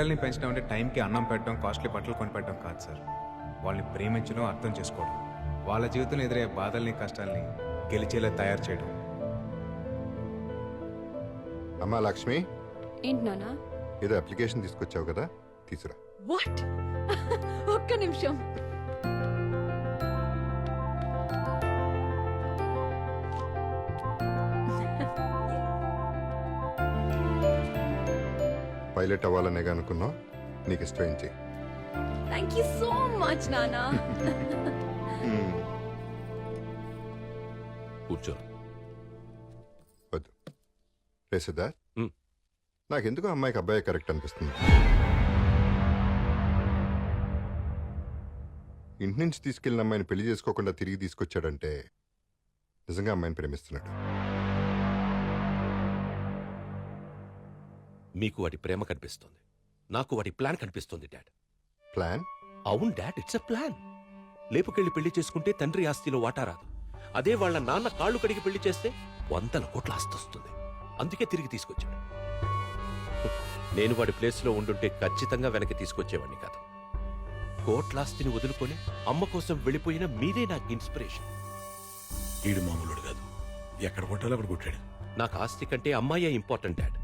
పిల్లల్ని పెంచడం అంటే టైంకి అన్నం పెట్టడం కాస్ట్లీ బట్టలు కొనిపెట్టడం కాదు సార్. వాళ్ళని ప్రేమించడం అర్థం చేసుకోవడం వాళ్ళ జీవితంలో ఎదురయ్యే బాధల్ని కష్టాల్ని గెలిచేలా తయారు చేయడం. అమ్మా లక్ష్మి. ఏంటి నానా ఏదో అప్లికేషన్ తీసుకొచ్చావు కదా తీసురా. వాట్? ఒక్క నిమిషం. పైలట్ అవ్వాలనే అనుకున్నావు? నీకు ఇష్టం చేయి. థ్యాంక్ యూ సో మచ్ నానా కూర్చో. వద్దు. రే సిద్ధార్థ్. మ్. నాకెందుకు అమ్మాయికి అబ్బాయి కరెక్ట్ అనిపిస్తుంది? ఇంటి నుంచి తీసుకెళ్ళిన అమ్మాయిని పెళ్ళి చేసుకోకుండా తిరిగి తీసుకొచ్చాడంటే నిజంగా అమ్మాయిని ప్రేమిస్తున్నాడు మీకు వాడి ప్రేమ కనిపిస్తుంది. నాకు వాడి ప్లాన్ కనిపిస్తుంది డాడ్. ప్లాన్? అవును డాడ్ ఇట్స్ ఎ ప్లాన్. లేపుకెళ్ళి పెళ్ళి చేసుకుంటే తండ్రి ఆస్తిలో వాటా రాదు. అదే వాళ్ళ నాన్న కాళ్ళు కడిగి పెళ్ళి చేస్తే వందల కోట్ల ఆస్తి వస్తుంది. అందుకే తిరిగి తీసుకొచ్చాడు. నేను వాడి ప్లేస్లో ఉండుంటే ఖచ్చితంగా వెనక్కి తీసుకొచ్చేవాడిని కాదు. కోట్లాస్తిని వదులుకొని అమ్మ కోసం వెళ్ళిపోయిన మీరే నాకు ఇన్స్పిరేషన్. ఈడు మామూలుడు కాదు. ఎక్కడ కొట్టాలో అక్కడ కొట్టాడు. నాకు ఆస్తి కంటే అమ్మాయే ఇంపార్టెంట్ డాడ్.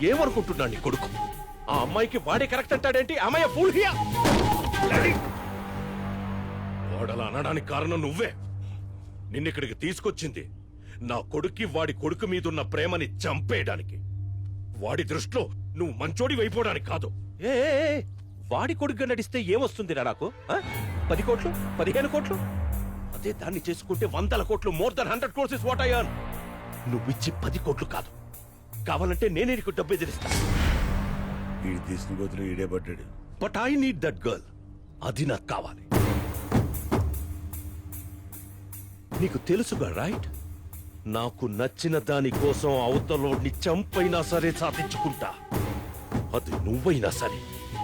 ఏమనుకుంటున్నాడు నీ కొడుకు? ఆ అమ్మాయికి వాడే కరెక్ట్ అంటాడేంటి? అమ్మాయి ఫూల్ హియా? వాడలా అనడానికి కారణం నువ్వే. నిన్నిక్కడికి తీసుకొచ్చింది నా కొడుక్కి వాడి కొడుకు మీదున్న ప్రేమని చంపేయడానికి. వాడి దృష్టిలో నువ్వు మంచోడి అయిపోవడానికి కాదు. ఏ వాడి కొడుకుగా నడిస్తే ఏమొస్తుందిరా నాకు? ఆ? పది కోట్లు? పదిహేను కోట్లు? అదే దాన్ని చేసుకుంటే వందల కోట్లు more than hundred crores is what Ayaan నువ్విచ్చి పది కోట్లు కాదు. కావాలంటే నేనే నీకు డబ్బు ఎదిరిస్తా. ఈడు తీసిన గోతులు ఈడే పడ్డాడు. But I need that girl అది నాకు కావాలి. నీకు తెలుసుగా రైట్ నాకు నచ్చిన దాని కోసం అవతలోడిని చంపైనా సరే సాధించుకుంటా. అది నువ్వైనా సరే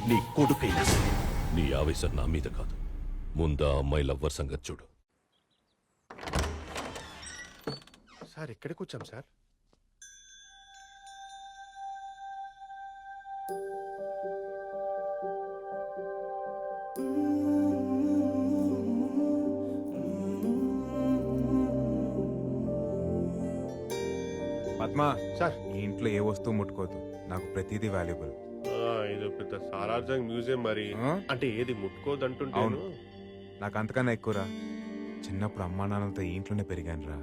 నీ కొడుకైనా సరే. నీ ఆవేశం నా మీద కాదు. ముందా అమ్మాయి లవ్వర్ సంగతి చూడు. సార్ ఎక్కడికి వచ్చాం సార్. పద్మ సార్. ఈ ఇంట్లో ఏ వస్తువు ముట్టుకోవద్దు నాకు ప్రతిదీ వాల్యుబుల్. ఇది పెద్ద సాలార్జంగ్ మ్యూజియం మరి. అంటే ఏది ముట్టుకోదంటుంటాను? అవును. నాకు అంతకన్నా ఎక్కువరా. చిన్నప్పుడు అమ్మా నాన్నలతో ఈ ఇంట్లోనే పెరిగాను రా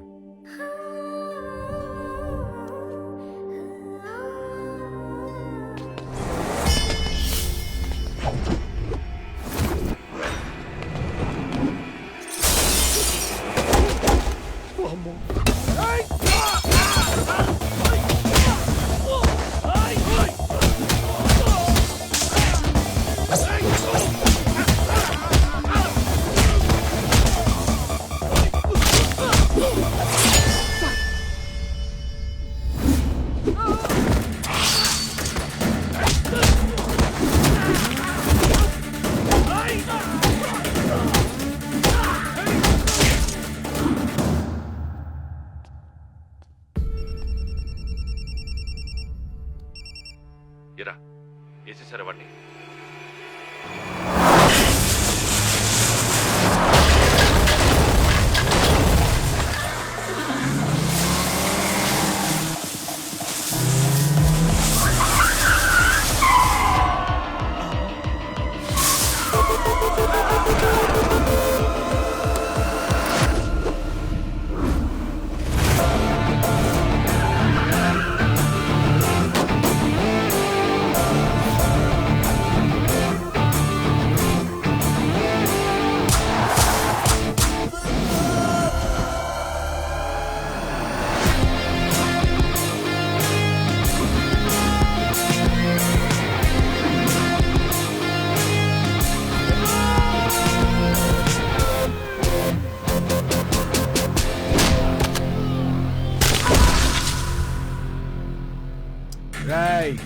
రాయ్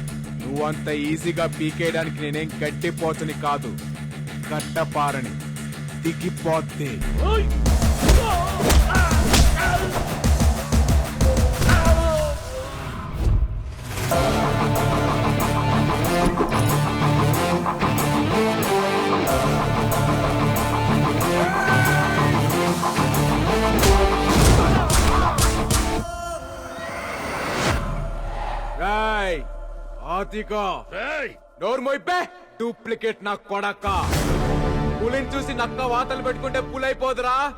నువ్వంత ఈజీగా పీకేయడానికి నేనేం గట్టిపోతుని కాదు. కట్టపారని. దిగిపోతే. రాయ్ ఆతికా. ఏయ్! నోరు మోయిపే. డూప్లికేట్ నా కొడక. పులిని చూసి నక్క వాతలు పెట్టుకుంటే పులైపోదురా.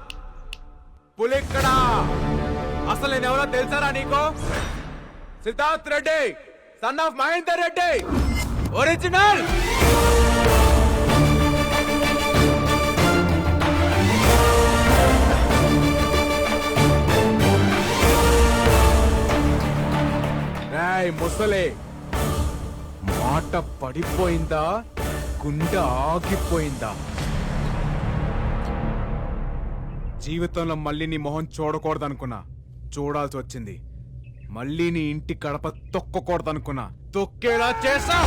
పులిక్కడా. అసలు నేను ఎవరో తెలుసారా నీకు? Siddharth Reddy son of Mahender Reddy. Original Roy ముసలే. మాట పడిపోయిందా? గుండె ఆగిపోయిందా? జీవితంలో మళ్ళీ నీ మొహం చూడకూడదనుకున్నా. చూడాల్సి వచ్చింది. మళ్ళీ నీ ఇంటి కడప తొక్కకూడదనుకున్నా. తొక్కేలా చేసా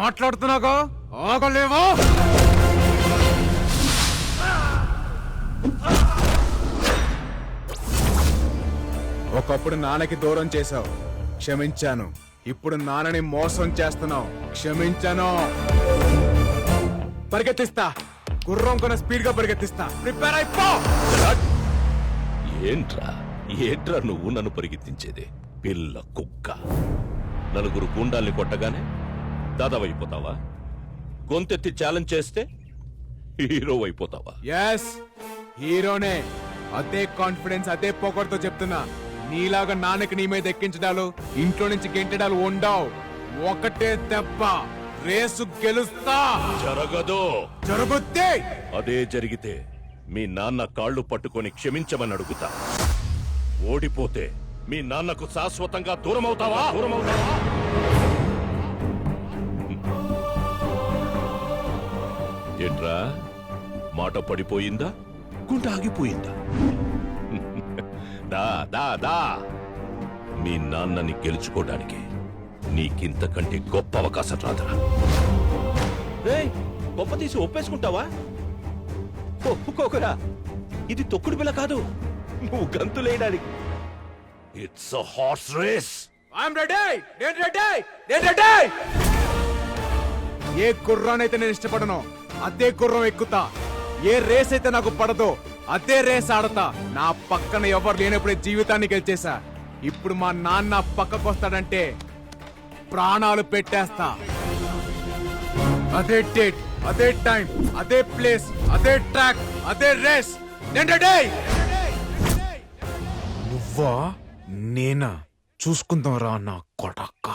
మాట్లాడుతున్నాగా ఆగలేవా? ఒకప్పుడు నాన్నకి దూరం చేశావు. క్షమించాను. ఇప్పుడు నాన్నని మోసం చేస్తున్నావు. క్షమించాను. పరిగెత్తిస్తా. గుర్రం కొన స్పీడ్గా పరిగెత్తిస్తా. ప్రిపేర్ అయిపో ఏంట్రా? ఏంట్రా నువ్వు నన్ను పరిగెత్తించేది? పిల్ల కుక్క. నలుగురు గుండాల్ని కొట్టగానే దాదావైపోతావా? గొంతెత్తి ఛాలెంజ్ చేస్తే హీరో అయిపోతావా? ఎస్ హీరోనే అదే కాన్ఫిడెన్స్ అదే పొగర్తో చెప్తున్నా. నీలాగా నాన్నకి నీ మీద ఎక్కించడాలు ఇంట్లో నుంచి గెంటడాలు ఉండవు. ఒకటే దెబ్బ రేసు గెలుస్తా. జరగదు. జరుగుద్ది. అదే జరిగితే మీ నాన్న కాళ్ళు పట్టుకొని క్షమించమని అడుగుతా. ఓడిపోతే మీ నాన్నకు శాశ్వతంగా దూరం అవుతావా దూరం అవుతావా ఏంట్రా? మాట పడిపోయిందా? గుండె ఆగిపోయిందా? దా దా దా. మీ నాన్నని గెలుచుకోవడానికి నీకింతకంటే గొప్ప అవకాశం రాదురా. రేయ్ గొప్ప తీసి ఒప్పేసుకుంటావా? ఒప్పుకోకురా. ఇది తొక్కుడు పిల్ల కాదు. నువ్వు గంతులేయడానికి it's horse race I'm ready నేను రెడీ నేను రెడీ ఏ గుర్రానైతే నేను ఇష్టపడను అదే గుర్రం ఎక్కుతా. ఏ రేస్ అయితే నాకు పడదో అదే రేస్ ఆడతా. నా పక్కన ఎవరు లేనప్పుడే జీవితాన్ని గెలిచేశా. ఇప్పుడు మా నాన్న పక్కకు వస్తాడంటే ప్రాణాలు పెట్టేస్తా. అదే డేట్ అదే టైం అదే ప్లేస్ అదే ట్రాక్ అదే రేస్. నేను నువ్వా? నేనా? చూసుకుందాం రా నా కొడక్క